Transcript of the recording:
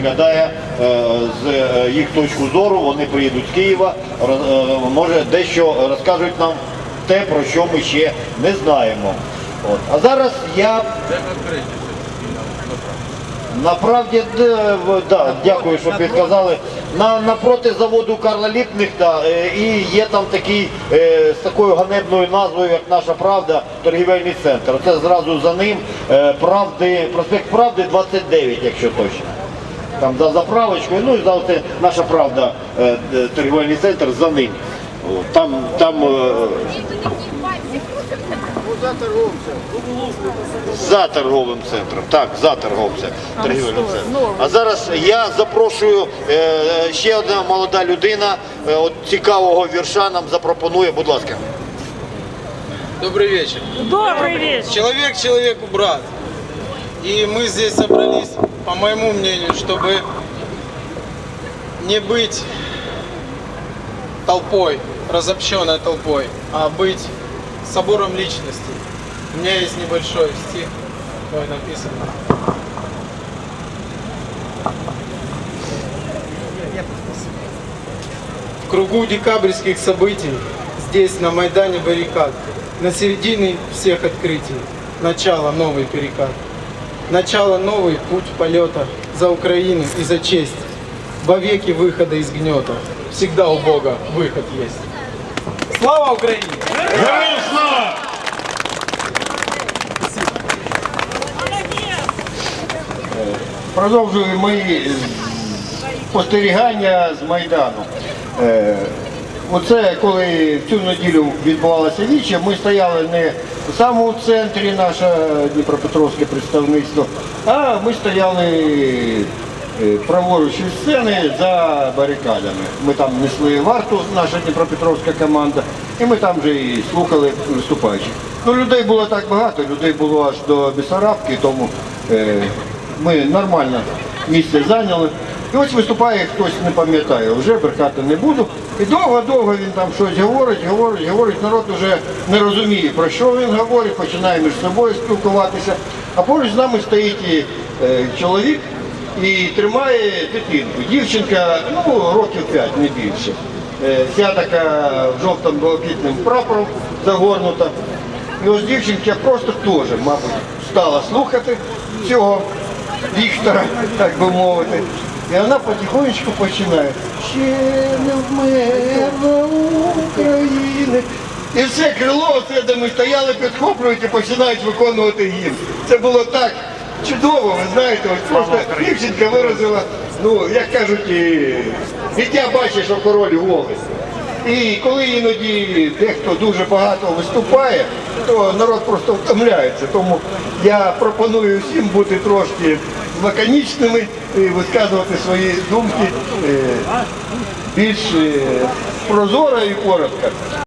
Виглядає е, з е, їх точку зору, вони приїдуть з Києва, е, може дещо розкажуть нам те, про що ми ще не знаємо. От. А зараз я Направді, да, дякую, що підказали. На, напроти заводу Карла Ліпніхта е, і є там такий з такою ганебною назвою, як наша правда, торгівельний центр. Це зразу за ним правди, проспект Правди 29, якщо точно. Там за заправочкою, ну і за оце наша правда, е, д- торгівельний центр за ним. Там, там е, за торговим центром. Так, за торговим центром. А зараз я запрошую е, ще одна молода людина, е, от цікавого вірша нам запропонує, будь ласка. Добрый вечер. Добрый вечер. Человек человеку брат. И мы здесь собрались, по моему мнению, чтобы не быть толпой, разобщенной толпой, а быть собором личностей. У меня есть небольшой стих, мой написан. В кругу декабрьских событий, здесь на Майдане баррикад, на середине всех открытий, начало новый перекат. Начало новый путь полета за Украину и за честь. Во веки выхода из гнета. Всегда у Бога выход есть. Слава Украине! Продовжую мої спостерігання з Майдану. Оце коли в цю неділю відбувалася віча, ми стояли не в самому центрі наше Дніпропетровське представництво, а ми стояли е, праворуч від сцени за барикадами. Ми там несли варту, наша Дніпропетровська команда, і ми там вже і слухали виступаючих. Ну, людей було так багато, людей було аж до Бісарабки, тому е, ми нормально місце зайняли. І ось виступає хтось, не пам'ятаю, вже брехати не буду. І довго-довго він там щось говорить, говорить, говорить. Народ вже не розуміє, про що він говорить, починає між собою спілкуватися. А поруч з нами стоїть і, е, чоловік і тримає дитинку. Дівчинка, ну, років 5, не більше. Е, Вся така в жовтому блакитним прапором загорнута. І ось дівчинка просто теж, мабуть, стала слухати цього Віктора, так би мовити. І вона потихонечку починає. Ще не вмерла України. І все крило, все, де ми стояли, підхоплюють і починають виконувати гімн. Це було так чудово, ви знаєте, ось просто дівчинка виразила, ну, як кажуть, і, дитя бачить, що король голий. І коли іноді дехто дуже багато виступає, то народ просто втомляється. Тому я пропоную всім бути трошки лаконічними і висказувати свої думки е, більш е, прозоро і коротко.